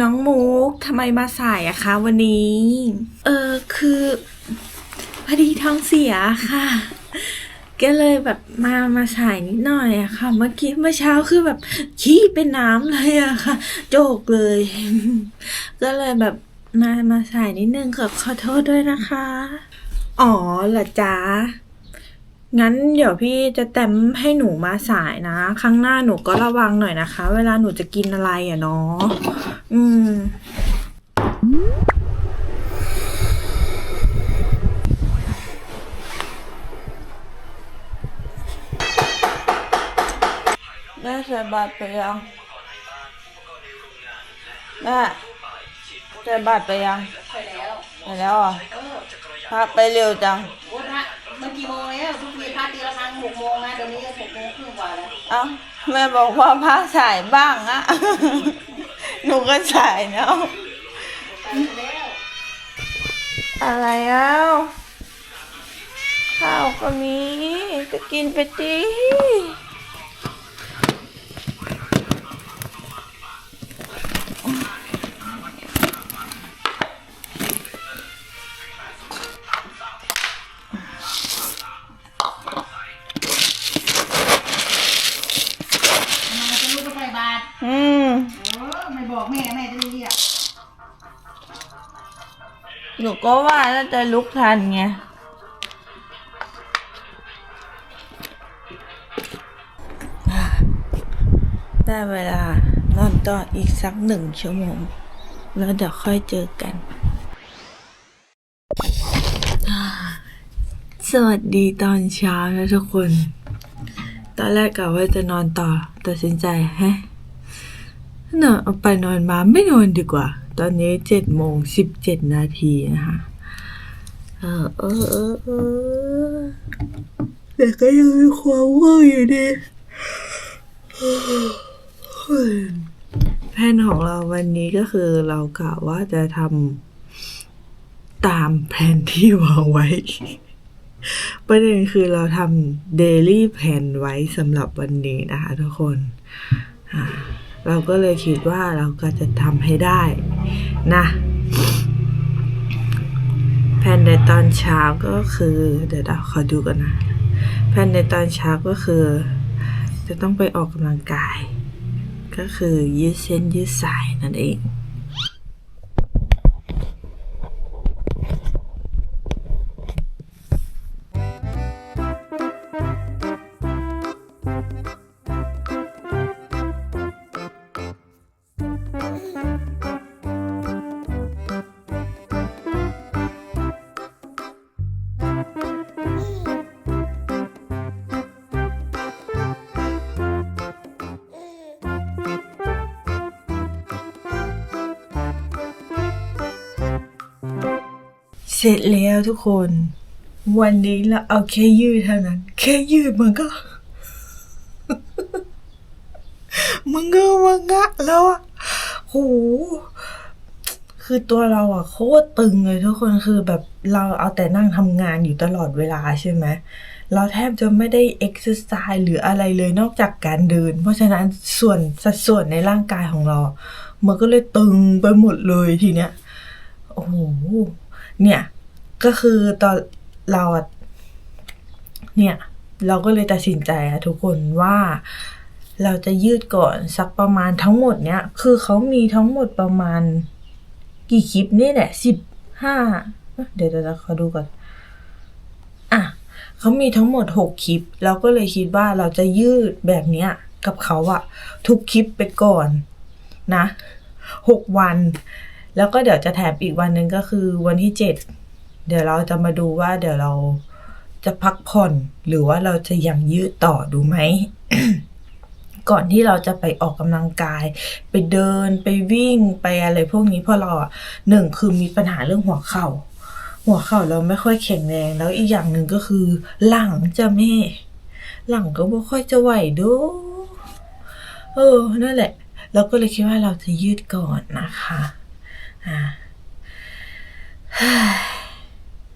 น้องมุกทำไมมาสายอะคะ วันนี้ เออคือพอดีท้องเสียค่ะ ก็เลยแบบมามาสายนิดหน่อยอะค่ะ เมื่อกี้เมื่อเช้าคือแบบขี้เป็นน้ำเลยอะค่ะ โจกเลย ก็เลยแบบมามาสายนิดนึงขอขอโทษด้วยนะคะ อ๋อเหรอจ๊ะ งั้นเดี๋ยวพี่จะแต้มให้หนูมาสายนะ ครั้งหน้าหนูก็ระวังหน่อยนะคะ เวลาหนูจะกินอะไรอะเนาะอืมแม่ใส่บาตรไปยังแม่ใส่บาตรไปยังไปแล้วไปแล้วอะพระไปเร็วจัง เอาแม่บอกว่าพระสายบ้างอะหนูก็สายเนาะอะไรเอ้าข้าวก็มีจะกินไปดี หนูก็ว่าน่าจะลุกทันไงได้เวลานอนต่ออีกสักหนึ่งชั่วโมง แล้วเดี๋ยวค่อยเจอกัน สวัสดีตอนเช้านะทุกคน ตอนแรกกะว่าจะนอนต่อตัดสินใจแฮะนอนเอาไปนอนมาไม่นอนดีกว่า ตอนนี้เจ็ดโมงสิบเจ็ดนาทีนะคะ เออเออเออเออแต่ก็ยังมีความว่างอยู่ดีแผนของเราวันนี้ก็คือเรากะว่าจะทำตามแผนที่วางไว้ ประเด็นคือเราทำเดลี่แผนไว้สำหรับวันนี้นะคะทุกคนอ่า เราก็เลยคิดว่าเราก็จะทำให้ได้นะแผนในตอนเช้าก็คือ เดี๋ยวเราขอดูกันนะแผนในตอนเช้าก็คือ จะต้องไปออกกำลังกาย ก็คือยืดเส้นยืดสายนั่นเอง เสร็จแล้วทุกคน วันนี้เราเอาแค่ยืดเท่านั้น แค่ยืดมันก็ มึงก็มังงะแล้วอะโหคือตัวเราอะโคตรตึงเลยทุกคนคือแบบเราเอาแต่นั่งทำงานอยู่ตลอดเวลาใช่ไหมเราแทบจะไม่ได้เอ็กซ์ไซส์หรืออะไรเลยนอกจากการเดิน เพราะฉะนั้นส่วนสัดส่วนในร่างกายของเรา มันก็เลยตึงไปหมดเลยทีเนี้ย โอ้โห เนี่ยก็คือตอนเราเนี่ยเราก็เลยตัดสินใจอะทุกคนว่าเราจะยืดก่อนสักประมาณทั้งหมดเนี้ยคือเขามีทั้งหมดประมาณ กี่คลิปนี่แหละสิบห้าเดี๋ยวเดี๋ยวขอดูก่อนอะเขามีทั้งหมดหกคลิป เราก็เลยคิดว่าเราจะยืดแบบเนี้ยกับเขาอะทุกคลิปไปก่อนนะหกวัน แล้วก็เดี๋ยวจะแถมอีกวันหนึ่งก็คือวันที่เจ็ดเดี๋ยวเราจะมาดูว่า เดี๋ยวเราจะพักผ่อนหรือว่าเราจะยังยืดต่อดูไหมก่อนที่เราจะไปออกกำลังกาย ไปเดินไปวิ่งไปอะไรพวกนี้เพราะเราอะหนึ่งคือมีปัญหาเรื่องหัวเข่า หัวเข่าเราไม่ค่อยแข็งแรง แล้วอีกอย่างหนึ่งก็คือ หลังจะแม่ หลังก็ไม่ค่อยจะไหวดูเออนั่นแหละ เราก็เลยคิดว่าเราจะยืดก่อนนะคะ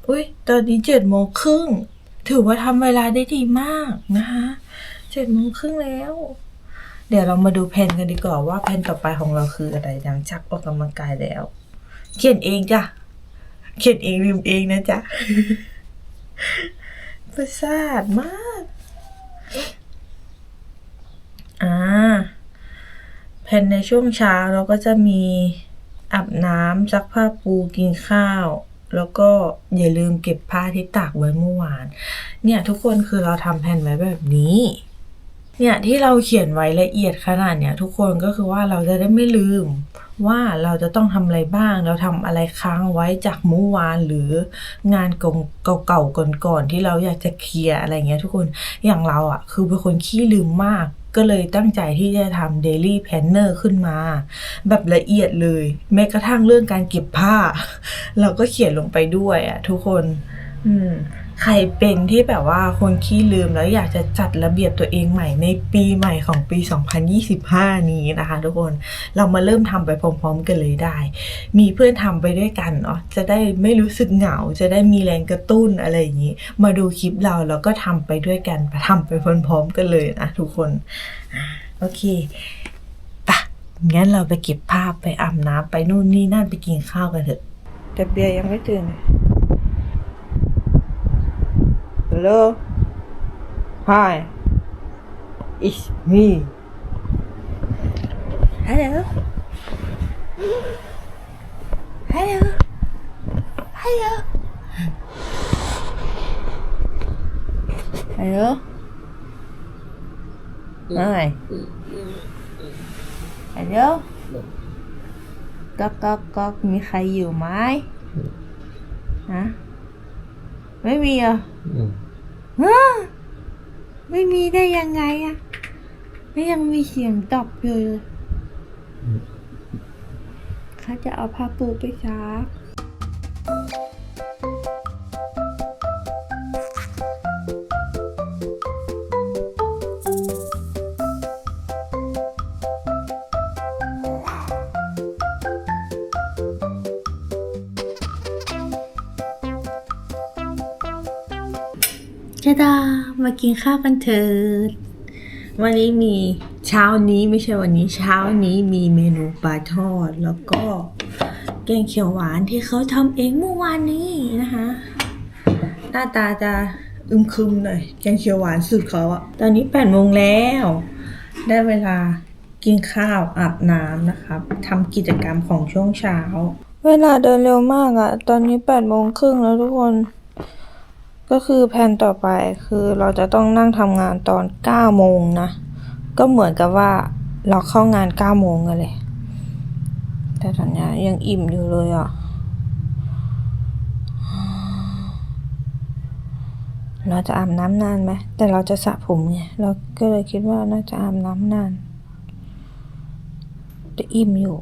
อุ้ยตอนนี้เจ็ดโมงครึ่ง ถือว่าทำเวลาได้ดีมากนะคะเจ็ดโมงครึ่งแล้ว เดี๋ยวเรามาดูแผนกันดีกว่าว่าแผนต่อไปของเราคืออะไรหลังจากออกกำลังกายแล้ว เขียนเองจ้ะ เขียนเองลืมเองนะจ๊ะประสาทมาก อ่าแผนในช่วงเช้าเราก็จะมี อาบน้ำซักผ้าปูกินข้าว แล้วก็อย่าลืมเก็บผ้าที่ตากไว้เมื่อวาน เนี่ยทุกคนคือเราทำแผนไว้แบบนี้เนี่ยที่เราเขียนไว้ละเอียดขนาดเนี่ยทุกคนก็คือว่าเราจะได้ไม่ลืมว่าเราจะต้องทำอะไรบ้าง เราทำอะไรค้างไว้จากเมื่อวานหรืองานเก่าๆก่อนๆที่เราอยากจะเคลียร์อะไรเงี้ยทุกคนอย่างเราอะ่ะคือเป็นคนขี้ลืมมาก ก็เลยตั้งใจที่จะทำ daily planner ขึ้นมา แบบละเอียดเลย แม้กระทั่งเรื่องการเก็บผ้า เราก็เขียนลงไปด้วยอะ่ะทุกคน อืม ใครเป็นที่แบบว่าคนขี้ลืมแล้วอยากจะจัดระเบียบตัวเองใหม่ในปีใหม่ของปี 2025 นี้นะคะทุกคนเรามาเริ่มทำไปพร้อม ๆ กันเลยได้ มีเพื่อนทำไปด้วยกันเนาะจะได้ไม่รู้สึกเหงา จะได้มีแรงกระตุ้นอะไรอย่างนี้ มาดูคลิปเราแล้วก็ทำไปด้วยกันทำไปพร้อมๆกันเลยนะทุกคนโอเคปะงั้นเราไปเก็บภาพไปอาบน้ำไปนู่นนี่นั่นไปกินข้าวกันเถอะแต่เบียยังไม่ตื่นเลย Hello. Hi. It's me. Hello. Hello. Hello. Hello. Hi. Hello. ก๊อกก๊อกก๊อกมีใครอยู่ ไหมฮะไม่มีเหรอฮะไม่มีได้ยังไงอะไม่ยังมีเสียงตอบอยู่เลยเขาจะเอาผ้าปูไปซัก มากินข้าวกันเถิด วันนี้มีเช้านี้ไม่ใช่วันนี้เช้านี้มีเมนูปลาทอด แล้วก็แกงเขียวหวานที่เขาทำเองเมื่อวานนี้นะคะ หน้าตาจะอึมครึมหน่อยแกงเขียวหวานสุดเขาอะตอนนี้แปดโมงแล้ว ได้เวลากินข้าวอาบน้ำนะครับทำกิจกรรมของช่วงเช้า เวลาเดินเร็วมากอะตอนนี้แปดโมงครึ่งแล้วทุกคน ก็คือแผนต่อไปคือเราจะต้องนั่งทำงานตอน9โมงนะ ก็เหมือนกับว่าเราเข้างาน9โมงกันเลย แต่ตอนนี้ยังอิ่มอยู่เลยอะ เราจะอาบน้ำนานไหม แต่เราจะสระผมไง เราก็เลยคิดว่าน่าจะอาบน้ำนาน จะอิ่มอยู่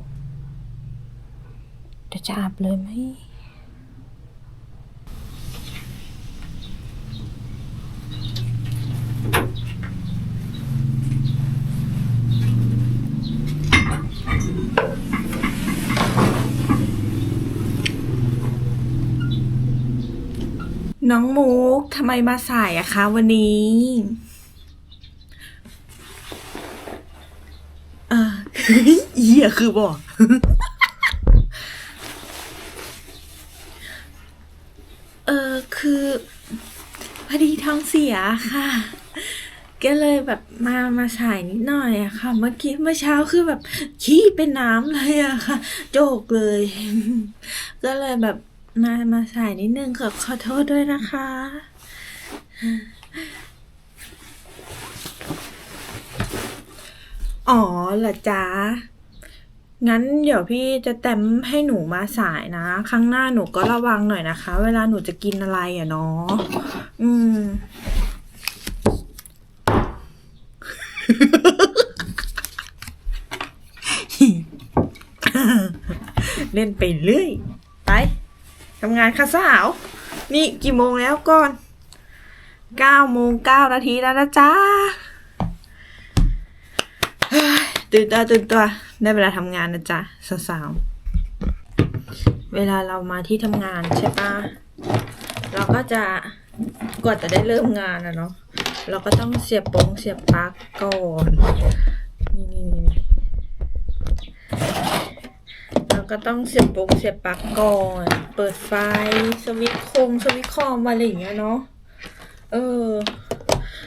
แต่จะอาบเลยไหม น้องมุกทำไมมาสายอะคะวันนี้ เออเหี้ยคือบอก เออคือ พอดีท้องเสียค่ะ ก็เลยแบบมามาสายนิดหน่อยอะค่ะ เมื่อกี้เมื่อเช้าคือแบบขี้เป็นน้ำเลยอะค่ะ โจกเลย ก็เลยแบบ มามาสายนิดนึงขอขอโทษด้วยนะคะ อ๋อเหรอจ๊ะ งั้นเดี๋ยวพี่จะแต้มให้หนูมาสายนะ ครั้งหน้าหนูก็ระวังหน่อยนะคะ เวลาหนูจะกินอะไรอะเนาะ อืม เล่นไปเรื่อย ทำงานค่ะสาว นี่กี่โมงแล้วก่อนเก้าโมงเก้านาทีแล้วนะจ๊ะตื่นตัวตื่นตัวได้เวลาทำงานนะจ๊ะสาวเวลาเรามาที่ทำงานใช่ปะเราก็จะก่อนจะได้เริ่มงานนะเนาะเราก็ต้องเสียบปงเสียบปลั๊กก่อนนี่เราก็ต้องเสียบปงเสียบปลั๊กก่อน ปิดไฟ สวิตช์คงสวิตช์คอมอะไรอย่างเงี้ยเนาะ เออ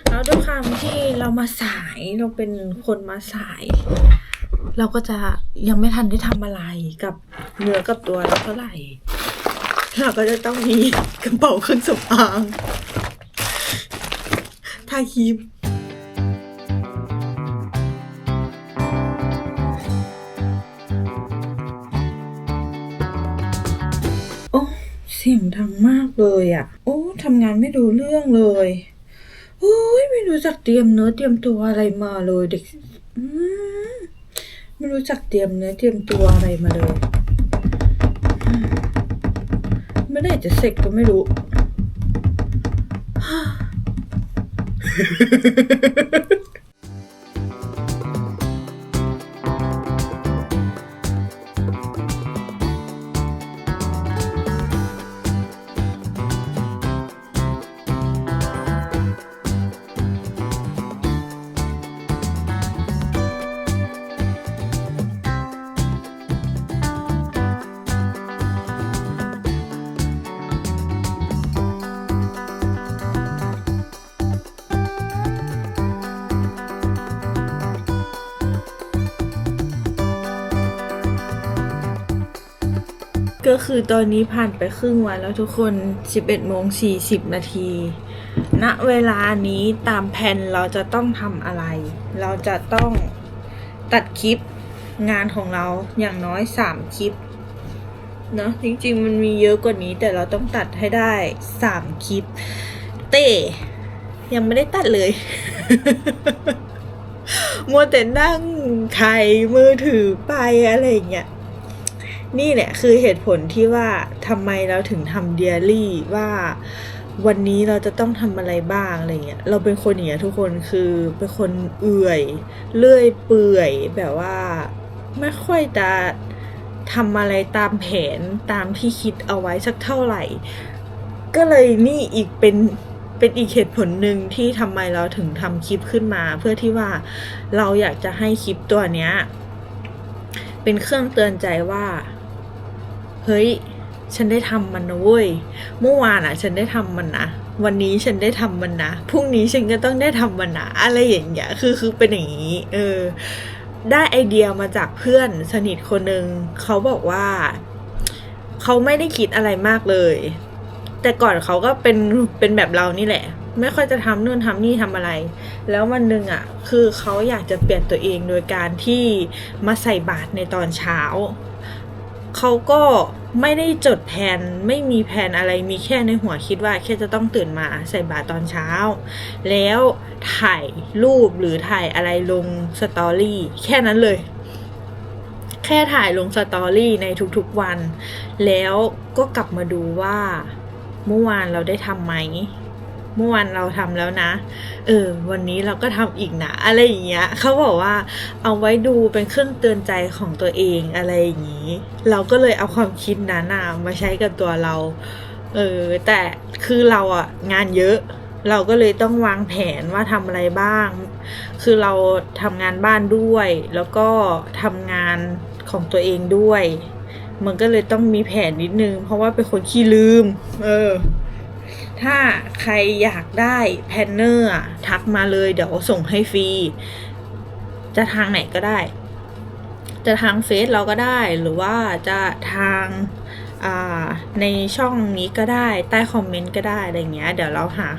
แล้วด้วยความที่เรามาสายเราเป็นคนมาสาย เราก็จะยังไม่ทันได้ทำอะไรกับเนื้อกับตัวเราเท่าไหร่ เราก็จะต้องมีกระเป๋าเครื่องสำอางทาครีม สียงดังมากเลยอะ่ะ โอ้ทำงานไม่รู้เรื่องเลยโอ้ยไม่รู้จักเตรียมเนื้อเตรียมตัวอะไรมาเลยเด็กไม่รู้จักเตรียมเนื้อเตรียมตัวอะไรมาเลยอืมไม่ได้จะเสร็จก็ไม่รู้ ก็คือตอนนี้ผ่านไปครึ่งวันแล้วทุกคน 11โมง40 นาที ณ เวลานี้ตามแผนเราจะต้องทำอะไร เราจะต้องตัดคลิปงานของเราอย่างน้อย 3 คลิป เนอะจริงๆ มันมีเยอะกว่านี้ แต่เราต้องตัดให้ได้ 3 คลิป เต้ยังไม่ได้ตัดเลย มัวแต่นั่งไถมือถือไปอะไรอย่างเงี้ย นี่แหละคือเหตุผลที่ว่าทำไมเราถึงทำเดียรี่ว่าวันนี้เราจะต้องทำอะไรบ้างอะไรเงี้ย เราเป็นคนอย่างเงี้ยทุกคนคือเป็นคนเอื่อย เลื่อยเปื่อยแบบว่าไม่ค่อยจะทำอะไรตามแผนตามที่คิดเอาไว้สักเท่าไหร่ ก็เลยนี่อีกเป็นเป็นอีกเหตุผลหนึ่งที่ทำไมเราถึงทำคลิปขึ้นมา เพื่อที่ว่าเราอยากจะให้คลิปตัวเนี้ยเป็นเครื่องเตือนใจว่า เฮ้ย ฉันได้ทำมันนะเว้ย เมื่อวานอะ ฉันได้ทำมันนะ วันนี้ฉันได้ทำมันนะ พรุ่งนี้ฉันก็ต้องได้ทำมันนะ อะไรอย่างเงี้ย คือคือเป็นอย่างนี้ เออ ได้ไอเดียมาจากเพื่อนสนิทคนหนึ่งเขาบอกว่าเขาไม่ได้คิดอะไรมากเลย แต่ก่อนเขาก็เป็นเป็นแบบเรานี่แหละไม่ค่อยจะทำนู่นทำนี่ทำอะไร แล้ววันหนึ่งอะ คือเขาอยากจะเปลี่ยนตัวเองโดยการที่มาใส่บาตรในตอนเช้า เขาก็ไม่ได้จดแผนไม่มีแผนอะไรมีแค่ในหัวคิดว่าแค่จะต้องตื่นมาใส่บาตรตอนเช้า แล้วถ่ายรูปหรือถ่ายอะไรลงสตอรี่แค่นั้นเลย แค่ถ่ายลงสตอรี่ในทุกๆวัน แล้วก็กลับมาดูว่าเมื่อวานเราได้ทำไหม เมื่อวานเราทำแล้วนะ เออ วันนี้เราก็ทำอีกนะ อะไรอย่างเงี้ยเขาบอกว่าเอาไว้ดูเป็นเครื่องเตือนใจของตัวเองอะไรอย่างนี้ เราก็เลยเอาความคิดนั้นน่ะมาใช้กับตัวเรา เออ แต่คือเราอะงานเยอะเราก็เลยต้องวางแผนว่าทำอะไรบ้าง คือเราทำงานบ้านด้วย แล้วก็ทำงานของตัวเองด้วย มันก็เลยต้องมีแผนนิดนึง เพราะว่าเป็นคนขี้ลืม เออ ถ้าใครอยากได้แพนเนอร์ทักมาเลยเดี๋ยวส่งให้ฟรี จะทางไหนก็ได้ จะทางเฟซเราก็ได้หรือว่าจะทางาในช่องนี้ก็ได้ใต้คอมเมนต์ก็ได้อะไรเงี้ย เดี๋ยวเราหา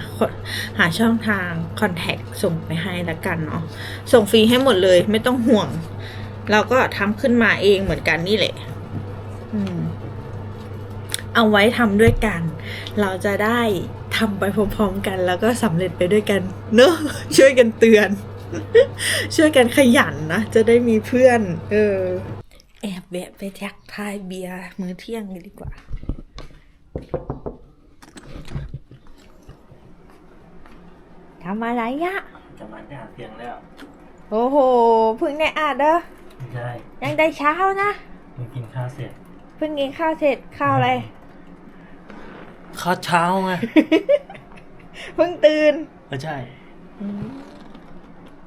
หาช่องทางคอนแทคส่งไปให้ละกันเนาะส่งฟรีให้หมดเลยไม่ต้องห่วง เราก็ทำขึ้นมาเองเหมือนกันนี่แหละ เอาไว้ทำด้วยกัน เราจะได้ทำไปพร้อมๆกัน แล้วก็สำเร็จไปด้วยกัน เนอะช่วยกันเตือน ช่วยกันขยันนะ จะได้มีเพื่อน เออ แอบแวะไปแท็กทายเบียร์มื้อเที่ยงกันดีกว่าทำอะไรยะจะมาได้หาเสียงแล้ว โอ้โหเพิ่งได้อาดเด้อไม่ใช่ยังได้เช้านะไม่กินข้าวเสร็จ เพิ่งกินข้าวเสร็จข้าวอะไร ข้าวเช้าไงเพิ่งตื่นไม่ใช่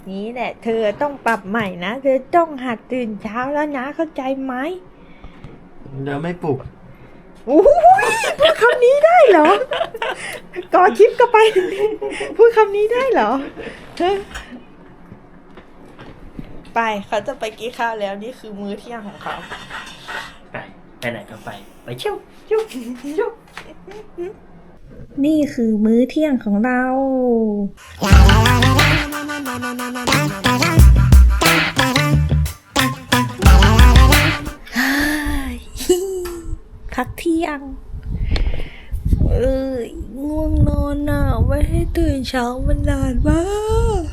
นี่แหละ เธอต้องปรับใหม่นะ เธอต้องหัดตื่นเช้าแล้วนะ เข้าใจไหมเดี๋ยวไม่ปลุกโอ้ยพูดคำนี้ได้เหรอ ก่อคลิปก็ไป พูดคำนี้ได้เหรอฮะไปเขาจะไปกินข้าวแล้วนี่คือมื้อเที่ยงของเขา ไป ไปไหนก็ไป ไปเชี่ยวเชี่ยวเชี่ยว นี่คือมื้อเที่ยงของเรา พักเที่ยง เอ้ยง่วงนอนอะไม่ให้ตื่นเช้ามันนานมาก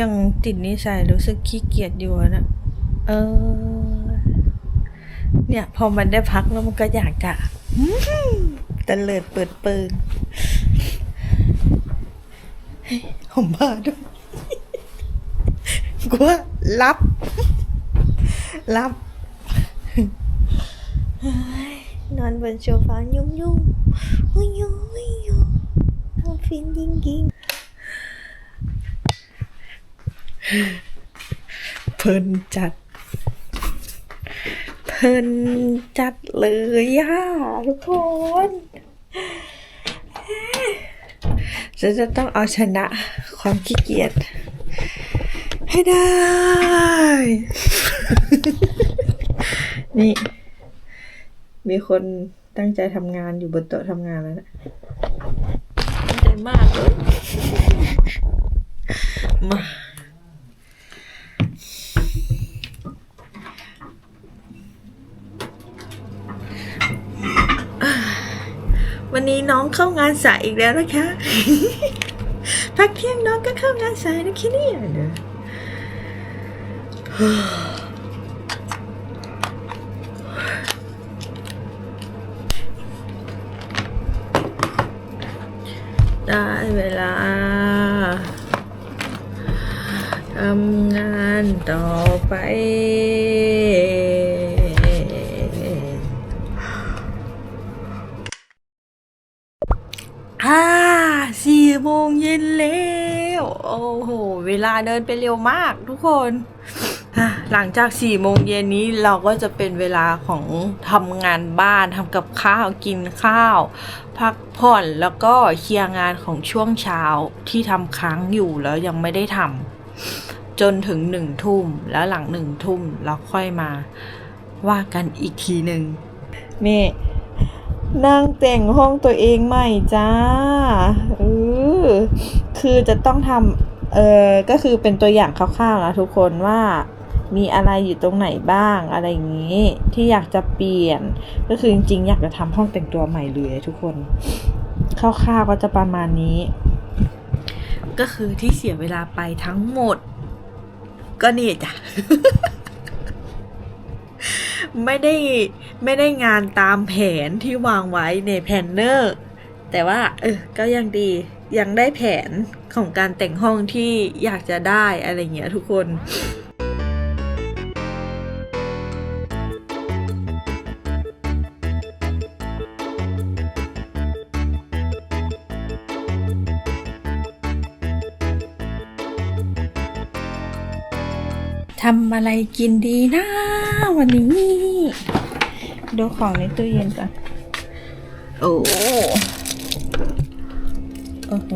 ยังติดนิสัยรู้สึกขี้เกียจอยู่นะ เออ เนี่ย พอมันได้พักแล้วมันก็อยากจะตะเลิดเปิดเปิงเฮ้ยผมบ้าด้วยกูว่ารับรับนอนบนโซฟายุ่งยุ่งอุ้ยยุ่งอุ้ยยุ่งทำฟินยิงยิงเพลินจัด เพลินจัดเลยย่าทุกคนฉันจะต้องเอาชนะความขี้เกียจให้ได้ นี่ มีคนตั้งใจทำงานอยู่บนโต๊ะทำงานแล้วนะตั้งใจมากเลยมา วั นี้น้องเข้างานสายอีกแล้วนะคะ พักเที่ยงน้องก็เข้างานสายนะคะเนี่ยเด้อได้เวลาทำงานต่อไป โอ้โห เวลาเดินไปเร็วมากทุกคน หลังจากสี่โมงเย็นนี้เราก็จะเป็นเวลาของทำงานบ้านทำกับข้าวกินข้าว พักผ่อนแล้วก็เคลียร์งานของช่วงเช้าที่ทำค้างอยู่แล้วยังไม่ได้ทำจนถึงหนึ่งทุ่มแล้วหลังหนึ่งทุ่มเราค่อยมาว่ากันอีกทีหนึ่งนี่ นั่งแต่งห้องตัวเองใหม่จ้าเออคือจะต้องทำเออก็คือเป็นตัวอย่างคร่าวๆนะทุกคนว่ามีอะไรอยู่ตรงไหนบ้างอะไรอย่างนี้ที่อยากจะเปลี่ยน ก็คือจริงๆ อยากจะทำห้องแต่งตัวใหม่เลยทุกคนคร่าวๆก็จะประมาณนี้ ก็คือที่เสียเวลาไปทั้งหมด ก็นี่จ้ะ ไม่ได้ไม่ได้งานตามแผนที่วางไว้ในแพนเนอร์ แต่ว่าเออก็ยังดียังได้แผนของการแต่งห้องที่อยากจะได้อะไรเงี้ยทุกคน ทำอะไรกินดีนะ วันนี้ ดูของในตู้เย็นก่อน โอ้โอ้โห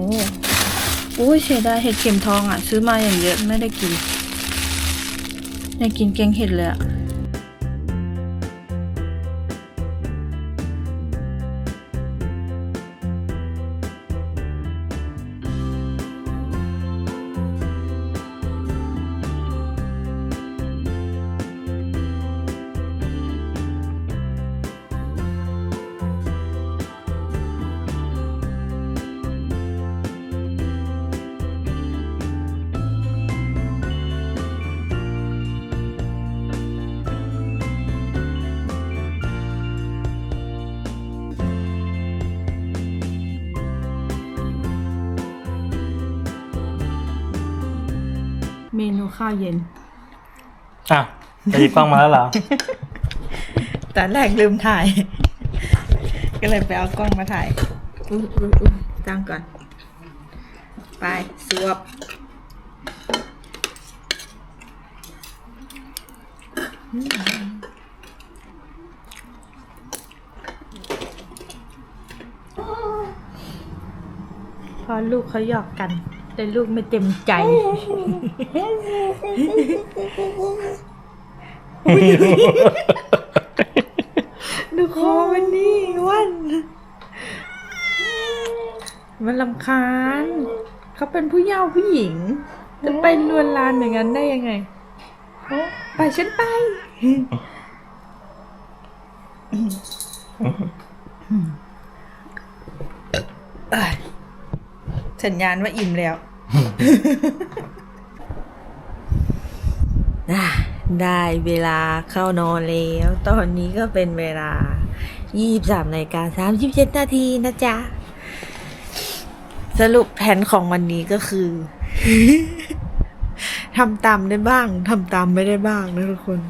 อุ้ยเสียดายเห็ดเข็มทองอะ ซื้อมาอย่างเยอะไม่ได้กินได้กินแกงเห็ดเลยอะ เมนูข้าวเย็น อะจะหยิบกล้องมาแล้วเหรอตอนแรกลืมถ่าย ก็เลยไปเอากล้องมาถ่ายอุ้ยอุ้ยอุ้ยตั้งก่อน ไปสวบพอลูกเขาหยอกกัน แต่ลูกไม่เต็มใจดูคอมันนี่วันมันลำคาญเขาเป็นผู้เยาว์ผู้หญิง จะไปลวนลานอย่างนั้นได้ยังไงไปฉันไปเอ้ยสัญญาณว่าอิ่มแล้วอะ ได้เวลาเข้านอนแล้ว ตอนนี้ก็เป็นเวลา 23นาฬิกา37นาทีนะจ๊ะ สรุปแผนของวันนี้ก็คือทำตามได้บ้างทำตามไม่ได้บ้างนะทุกคน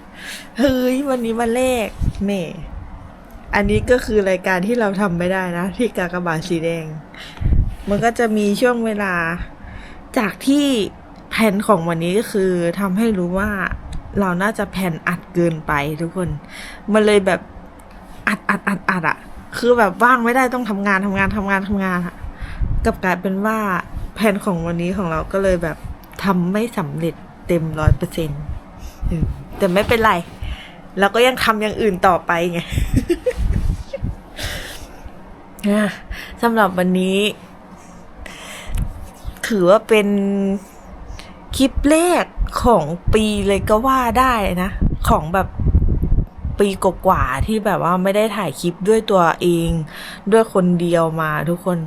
เฮ้ย วันนี้วันแรกแม่ อันนี้ก็คือรายการที่เราทำไม่ได้นะ ที่กากบาทสีแดง มันก็จะมีช่วงเวลา จากที่แผนของวันนี้ก็คือทำให้รู้ว่าเราน่าจะแผนอัดเกินไปทุกคน มันเลยแบบอัดอัดอัดอัดอะคือแบบว่างไม่ได้ต้องทำงานทำงานทำงานทำงานอะกับกลายเป็นว่าแผนของวันนี้ของเราก็เลยแบบทำไม่สำเร็จเต็มร้อยเปอร์เซ็นต์แต่ไม่เป็นไร เราก็ยังทำอย่างอื่นต่อไปไงสำหรับวันนี้ ถือว่าเป็นคลิปแรกของปีเลยก็ว่าได้นะ ของแบบปีกว่าที่แบบว่าไม่ได้ถ่ายคลิปด้วยตัวเอง ด้วยคนเดียวมาทุกคน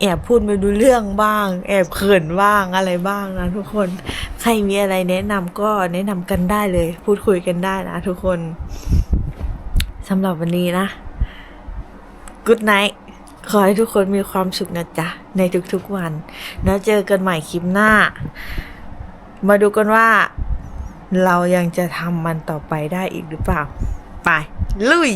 แอบพูดไม่ดูเรื่องบ้าง แอบเขินบ้างอะไรบ้างนะทุกคน ใครมีอะไรแนะนำก็แนะนำกันได้เลย พูดคุยกันได้นะทุกคนสำหรับวันนี้นะ Good night ขอให้ทุกคนมีความสุขนะจ๊ะ ในทุกๆวัน แล้วเจอกันใหม่คลิปหน้า มาดูกันว่า เรายังจะทำมันต่อไปได้อีกหรือเปล่า ไป ลุย